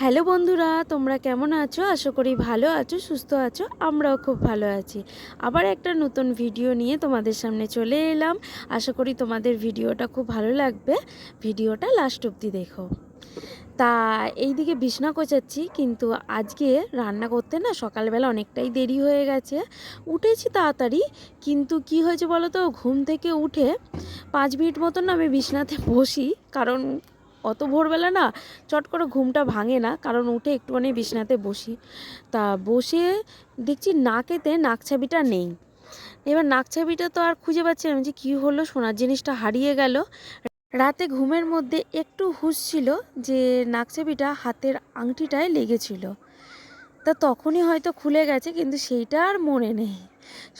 Hello বন্ধুরা, তোমরা কেমন আছো? আশা করি ভালো আছো, সুস্থ আছো, আমরাও খুব ভালো আছি। আবার একটা নতুন ভিডিও নিয়ে তোমাদের সামনে চলে এলাম। আশা করি তোমাদের ভিডিওটা খুব ভালো লাগবে। ভিডিওটা লাস্ট অবধি দেখো। তা, এইদিকে বিছনা কোচাচ্ছি কিন্তু আজকে রান্না করতে না সকালবেলা অনেকটাই দেরি হয়ে গেছে। উঠেছি তাড়াতাড়ি, কিন্তু কি হয়েছে বলো তো? ঘুম থেকে উঠে পাঁচ মিনিট মতন আমি বিছনাতে বসি, কারণ অত ভোরবেলা না চট করে ঘুমটা ভাঙে না, কারণ উঠে একটুখানি বিছনাতে বসি। তা বসে দেখছি নাকেতে নাকছাবিটা নেই। এবার নাকছাবিটা তো আর খুঁজে পাচ্ছি না যে কী হলো সোনার জিনিসটা হারিয়ে গেল? রাতে ঘুমের মধ্যে একটু হুঁশ ছিল যে নাকছাবিটা হাতের আংটিটায় লেগেছিল। তা তখনই হয়তো খুলে গেছে, কিন্তু সেইটা আর মনে নেই।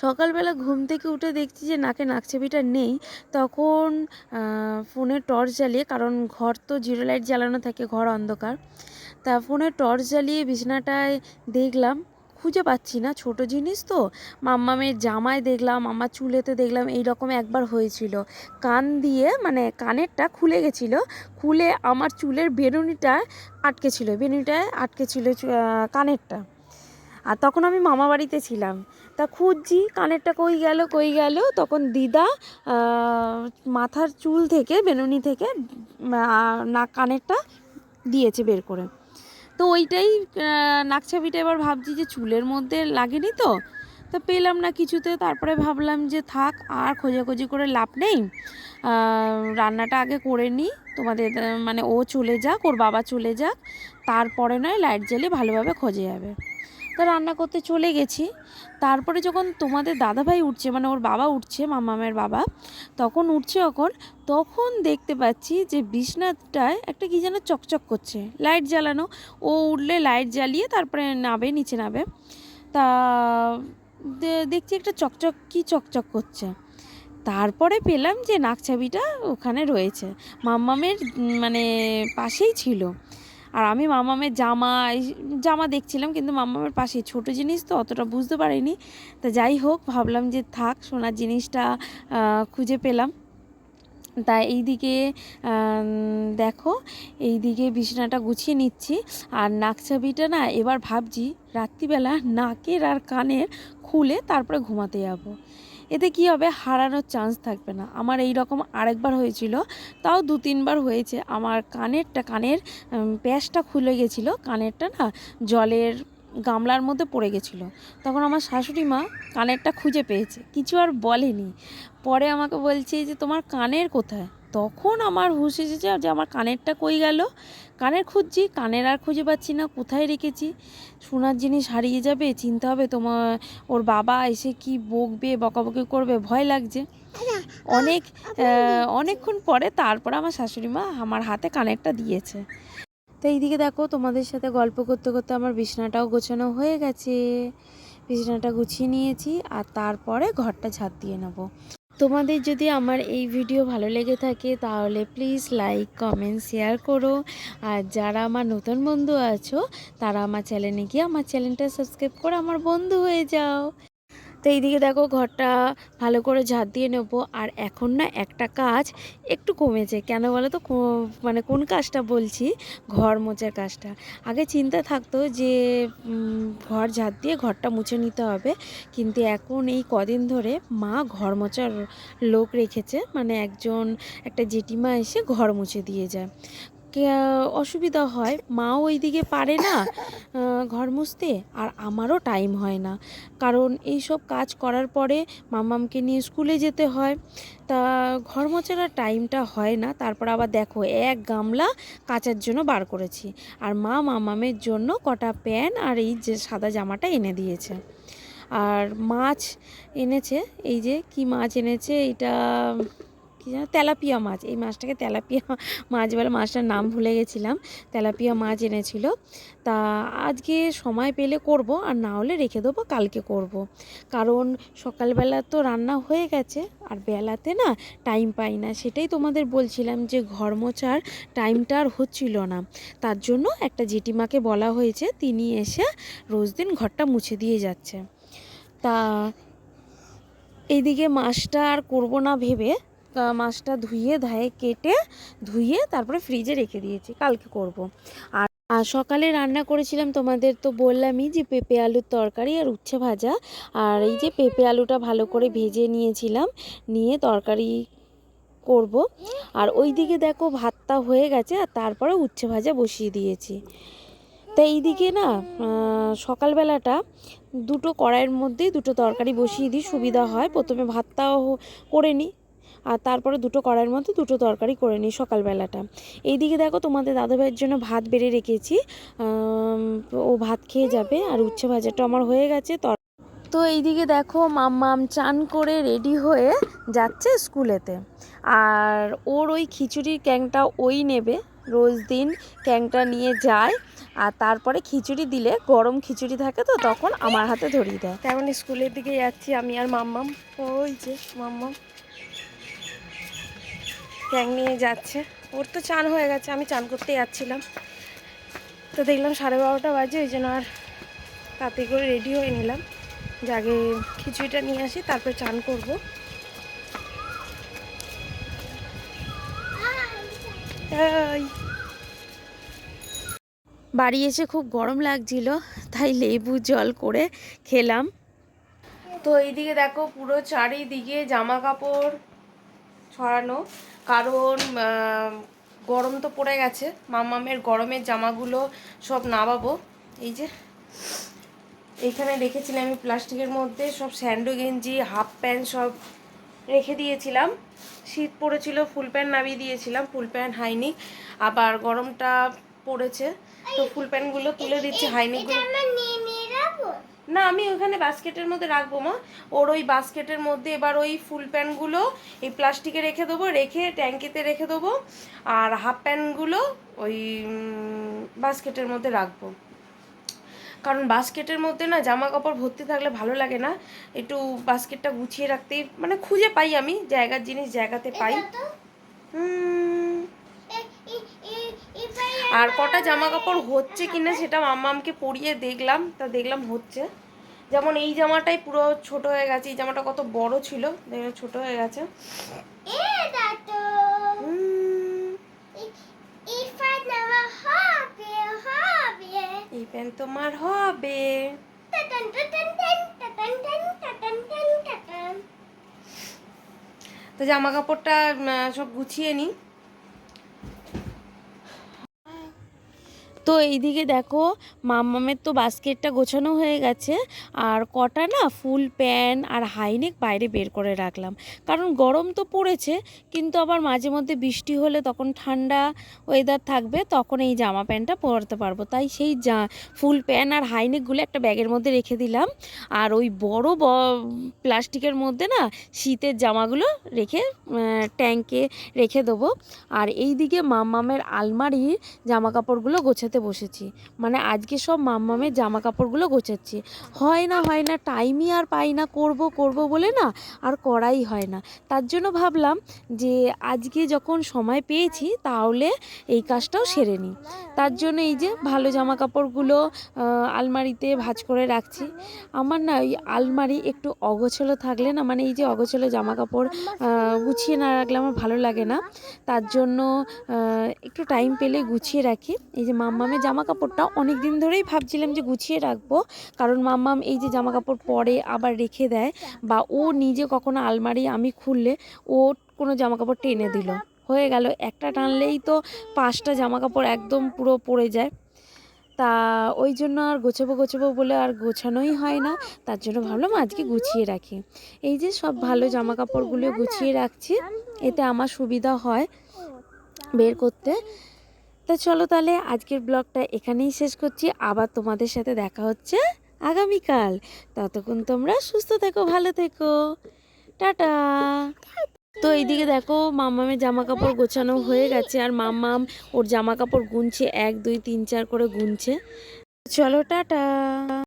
সকালবেলা ঘুম থেকে উঠে দেখছি যে নাকে নাকছাবিটা নেই। তখন ফোনে টর্চ জ্বালিয়ে, কারণ ঘর তো জিরো লাইট জ্বালানো থাকে, ঘর অন্ধকার। তা ফোনে টর্চ জ্বালিয়ে বিছানাটায় দেখলাম, খুঁজে পাচ্ছি না, ছোট জিনিস তো। মাম্মামের জামায় দেখলাম আমার চুলেতে দেখলাম এই রকম একবার হয়েছিল। কান দিয়ে মানে কানেরটা খুলে গেছিল, খুলে আমার চুলের বেরুনিটা আটকে ছিল বেরুনিটায় আটকে ছিল কানেরটা। আর তখন আমি মামা বাড়িতে ছিলাম। তা খুঁজছি, কানেরটা কই গেল কই গেল। তখন দিদা মাথার চুল থেকে, বেনুনি থেকে না কানেরটা দিয়েছে বের করে। তো ওইটাই নাকছাবিটা এবার ভাবছি যে চুলের মধ্যে লাগেনি তো। তো পেলাম না কিছুতে, তারপরে ভাবলাম যে থাক, আর খোঁজাখুঁজি করে লাভ নেই। রান্নাটা আগে করে নিই, তোমাদের মানে ও চলে যাক, ওর বাবা চলে যাক, তারপরে নয়, লাইট জ্বালিয়ে ভালোভাবে খোঁজে যাবে। তা রান্না করতে চলে গেছি। তারপরে যখন তোমাদের দাদাভাই উঠছে মানে ওর বাবা উঠছে মামামের বাবা, তখন উঠছে যখন তখন দেখতে পাচ্ছি যে বিছনাটায় একটা কী যেন চকচক করছে, লাইট জ্বালানো। ও উঠলে লাইট জ্বালিয়ে তারপরে নাবে, নিচে নাবে। তা দেখছি একটা চকচক, কি চকচক করছে। তারপরে পেলাম যে নাকছাবিটা ওখানে রয়েছে। মাম্মামের মানে পাশেই ছিল। আর আমি মামামের জামা জামা দেখছিলাম কিন্তু মামামের পাশে ছোট জিনিস তো অতটা বুঝতে পারিনি। তা যাই হোক, ভাবলাম যে থাক, সোনার জিনিসটা খুঁজে পেলাম। তা এইদিকে দেখো, এইদিকে বিছানাটা গুছিয়ে নিচ্ছি। আর নাকছাবিটা না এবার ভাবছি রাত্রিবেলা নাকের আর কানের খুলে তারপরে ঘুমাতে যাব। এতে কি হবে? হারানোর চান্স থাকবে না। আমার এই রকম আরেকবার হয়েছিল, তাও দু তিনবার হয়েছে। আমার কানেরটা, কানের প্যাচটা খুলে গেছিল। কানেরটা না জলের গামলার মধ্যে পড়ে গেছিল। তখন আমার শাশুড়ি মা কানেরটা খুঁজে পেয়েছে। কিছু আর বলেনি। পরে আমাকে বলছে যে, তোমার কানের কোথায়? তখন আমার হুশ এসেছে যে আমার কানেরটা কই গেল? কানের খুঁজছি কানের আর খুঁজে পাচ্ছি না কোথায় রেখেছি? সোনার জিনিস হারিয়ে যাবে চিনতে হবে তোমার ওর বাবা এসে কি বকবে বকাবকি করবে ভয় লাগছে। অনেক অনেকক্ষণ পরে তারপর আমার শাশুড়ি মা আমার হাতে কানেরটা দিয়েছে। তো এইদিকে দেখো তোমাদের সাথে গল্প করতে করতে আমার বিছনাটাও গোছানো হয়ে গেছে। বিছানাটা গুছিয়ে নিয়েছি আর তারপরে ঘরটা ঝাঁট দিয়ে নেব। তোমাদের যদি আমার এই ভিডিও ভালো লেগে থাকে তাহলে প্লিজ লাইক কমেন্ট শেয়ার করো। আর যারা আমার নতুন বন্ধু আছো, তারা আমার চ্যানেলে গিয়ে আমার চ্যানেলটা সাবস্ক্রাইব করে আমার বন্ধু হয়ে যাও। তো এইদিকে দেখো ঘরটা ভালো করে ঝাঁট দিয়ে নেব। আর এখন না একটা কাজ একটু কমেছে। কেন বলো তো? মানে কোন কাজটা বলছি? ঘর মোচার কাজটা। আগে চিন্তা থাকতো যে ঘর ঝাঁট দিয়ে ঘরটা মুছে নিতে হবে। কিন্তু এখন এই কদিন ধরে মা ঘর মোচার লোক রেখেছে। মানে একজন, একটা জেঠিমা এসে ঘর মুছে দিয়ে যায়। অসুবিধা হয়। মাও ওইদিকে পারে না ঘর মুছতে, আর আমারও টাইম হয় না। কারণ এই সব কাজ করার পরে মামামকে নিয়ে স্কুলে যেতে হয়। তা ঘর মোছার টাইমটা হয় না। তারপর আবার দেখো, এক গামলা কাচার জন্য বার করেছি। আর মা মামামের জন্য কটা প্যান আর এই যে সাদা জামাটা এনে দিয়েছে। আর মাছ এনেছে, এই যে কি মাছ এনেছে এটা কী যেন, তেলাপিয়া মাছ। এই মাছটাকে তেলাপিয়া মাছ বলে মাছটার নাম ভুলে গেছিলাম। তেলাপিয়া মাছ এনেছিল। তা আজকে সময় পেলে করব, আর না হলে রেখে দেবো, কালকে করব। কারণ সকালবেলা তো রান্না হয়ে গেছে, আর বেলাতে না টাইম পাই না। সেটাই তোমাদের বলছিলাম যে ঘর মোছার টাইমটা আর হচ্ছিল না। তার জন্য একটা জেঠিমাকে বলা হয়েছে, তিনি এসে রোজ দিন ঘরটা মুছে দিয়ে যাচ্ছে। তা এইদিকে মাছটা আর করব না ভেবে মাছটা ধুয়ে, ধায়ে কেটে ধুয়ে তারপরে ফ্রিজে রেখে দিয়েছি, কালকে করব। আর আর সকালে রান্না করেছিলাম, তোমাদের তো বললামই যে পেঁপে আলুর তরকারি আর উচ্ছে ভাজা। আর এই যে পেঁপে আলুটা ভালো করে ভেজে নিয়েছিলাম, নিয়ে তরকারি করব। আর ওই দিকে দেখো ভাতটা হয়ে গেছে, আর তারপরে উচ্ছে ভাজা বসিয়ে দিয়েছি। তা এইদিকে না সকালবেলাটা দুটো কড়াইয়ের মধ্যেই দুটো তরকারি বসিয়ে দিই, সুবিধা হয়। প্রথমে ভাতটাও করে নিই আর তারপরে দুটো কড়াইয়ের মধ্যে দুটো তরকারি করে নিই সকালবেলাটা। এইদিকে দেখো তোমাদের দাদাভাইয়ের জন্য ভাত বেড়ে রেখেছি। ও ভাত খেয়ে যাবে আর উচ্ছে ভাজাটা আমার হয়ে গেছে। তর তো এইদিকে দেখো মাম্মাম চান করে রেডি হয়ে যাচ্ছে স্কুলেতে। আর ওর ওই খিচুড়ির ক্যাংটা ওই নেবে। রোজ দিন ক্যাংটা নিয়ে যায় আর তারপরে খিচুড়ি দিলে গরম খিচুড়ি থাকে তো তখন আমার হাতে ধরিয়ে দেয়। তেমন স্কুলের দিকে যাচ্ছি আমি আর মাম্মাম। ওই যে মাম্মাম। ক্যাং নিয়ে যাচ্ছে। ওর তো চান হয়ে গেছে, আমি চান করতে যাচ্ছিলাম। তো দেখলাম সাড়ে বারোটা বাজে, ওই জন্য আর তাতে করে রেডি হয়ে নিলাম। যে আগে খিচুড়িটা নিয়ে আসি, তারপর চান করব। বাড়ি এসে খুব গরম লাগছিল, তাই লেবু জল করে খেলাম। তো এইদিকে দেখো পুরো চারিদিকে জামা কাপড় ছড়ানো। কারণ গরম তো পড়ে গেছে। মামামের গরমের জামাগুলো সব নামাবো। এই যে, এখানে রেখেছিলাম আমি প্লাস্টিকের মধ্যে সব স্যান্ডো গেঞ্জি, হাফ প্যান্ট সব রেখে দিয়েছিলাম। শীত পড়েছিল, ফুল প্যান্ট নামিয়ে দিয়েছিলাম, ফুল প্যান্ট হাইনিক আবার গরমটা পড়েছে, তো ফুল প্যান্টগুলো তুলে দিচ্ছি, হাইনিকগুলো না আমি ওখানে বাস্কেটের মধ্যে রাখব মা। ওর ওই বাস্কেটের মধ্যে এবার ওই ফুল প্যান্টগুলো এই প্লাস্টিকে রেখে দেবো রেখে ট্যাঙ্কিতে রেখে দেবো। আর হাফ প্যান্টগুলো ওই বাস্কেটের মধ্যে রাখব। কারণ বাস্কেটের মধ্যে না জামা কাপড় ভর্তি থাকলে ভালো লাগে না। একটু বাস্কেটটা গুছিয়ে রাখতেই মানে খুঁজে পাই আমি জায়গার জিনিস জায়গাতে পাই। হুম। আর কটা জামা কাপড় হচ্ছে কিনা সেটা মাম্মামকে পরিয়ে দেখলাম তা দেখলাম হচ্ছে। যেমন এই জামাটাই পুরো ছোট হয়ে গেছে এই জামাটা কত বড় ছিল ছোট হয়ে গেছে। এই প্যান্ট তোমার হবে। তো জামা কাপড়টা সব গুছিয়ে নিই তো এইদিকে দেখো, মাম্মামের তো বাস্কেটটা গোছানো হয়ে গেছে। আর কটা না ফুল প্যান্ট আর হাইনেক বাইরে বের করে রাখলাম। কারণ গরম তো পড়েছে, কিন্তু আবার মাঝে মধ্যে বৃষ্টি হলে তখন ঠান্ডা ওয়েদার থাকবে, তখন এই জামা প্যান্টটা পরতে পারব। তাই সেই যা ফুল প্যান্ট আর হাইনেকগুলো একটা ব্যাগের মধ্যে রেখে দিলাম। আর ওই বড় ব- প্লাস্টিকের মধ্যে না শীতের জামাগুলো রেখে ট্যাঙ্কে রেখে দেবো। আর এই দিকে মাম্মামের আলমারির জামা কাপড়গুলো গোছাতে বসেছি। মানে আজকে সব মাম্মামের জামা কাপড়গুলো গোছাচ্ছি। হয় না হয় না, টাইমই আর পাই না, করব করব বলে না আর করাই হয় না। তার জন্য ভাবলাম যে আজকে যখন সময় পেয়েছি তাহলে এই কাজটাও সেরে নিই। তার জন্য এই যে ভালো জামা কাপড়গুলো আলমারিতে ভাজ করে রাখছি। আমার না ওই আলমারি একটু অগোছলো থাকলে না মানে এই যে অগোছলো জামা কাপড় গুছিয়ে না রাখলে আমার ভালো লাগে না। তার জন্য একটু টাইম পেলে গুছিয়ে রাখি। এই যে মাম্মামের জামা কাপড়টা অনেক দিন ধরেই ভাবছিলাম যে গুছিয়ে রাখব। কারণ মাম্মাম এই যে জামা কাপড় পরে আবার রেখে দেয় বা ও নিজে কখনো আলমারি আমি খুললে ও কোনো জামা কাপড় টেনে দিল। হয়ে গেল, একটা টানলেই তো পাঁচটা জামা কাপড় একদম পুরো পড়ে যায়। তা ওই জন্য আর গোছাবো গোছাবো বলে আর গোছানোই হয় না। তার জন্য ভাবলাম আজকে গুছিয়ে রাখি। এই যে সব ভালো জামা কাপড়গুলো গুছিয়ে রাখছি, এতে আমার সুবিধা হয় বের করতে। তা চলো তাহলে আজকের ব্লগটা এখানেই শেষ করছি। আবার তোমাদের সাথে দেখা হচ্ছে আগামীকাল। ততক্ষণ তোমরা সুস্থ থেকো, ভালো থেকো। টাটা। তো এইদিকে দেখো মাম্মামের জামা কাপড় গোছানো হয়ে গেছে আর মাম্মাম ওর জামা কাপড় গুনছে, এক, দুই, তিন, চার করে গুনছে। চলো, টাটা।